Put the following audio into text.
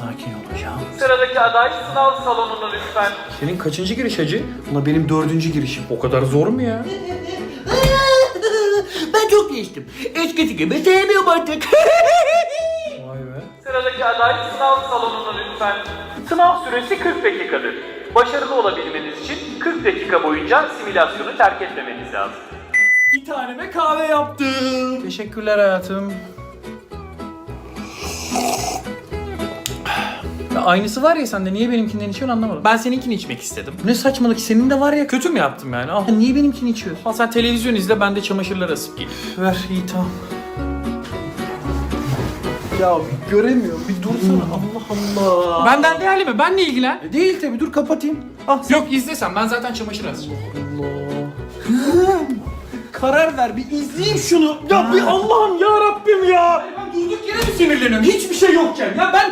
Sakin olacağım. Sıradaki aday sınav salonuna lütfen. Senin kaçıncı giriş hacı? Ulan benim dördüncü girişim. O kadar zor mu ya? Ben çok değiştim. Eskisi gibi sevmiyorum artık. Vay be. Sıradaki aday sınav salonuna lütfen. Sınav süresi 40 dakikadır. Başarılı olabilmeniz için 40 dakika boyunca simülasyonu terk etmemeniz lazım. Bir taneme kahve yaptım. Teşekkürler hayatım. Aynısı var ya sende niye benimkinden içiyorsun anlamadım. Ben seninkini içmek istedim. Ne saçmalık senin de var ya kötü mü yaptım yani? Al. Niye benimkini içiyorsun? Al sen televizyon izle ben de çamaşırları asıp geleyim. Ver iyi tamam. Ya göremiyorum bir dursana Allah Allah. Benden değerli mi? Benle ilgilen. E, Değil tabi dur kapatayım. Ah sen- Yok izlesem ben zaten çamaşır asacağım. Karar ver bir izleyeyim şunu. Ya bir Allah'ım ya Rabbim ya. Ben durduk yere mi sinirleniyorum? Hiçbir şey yokken. Ya ben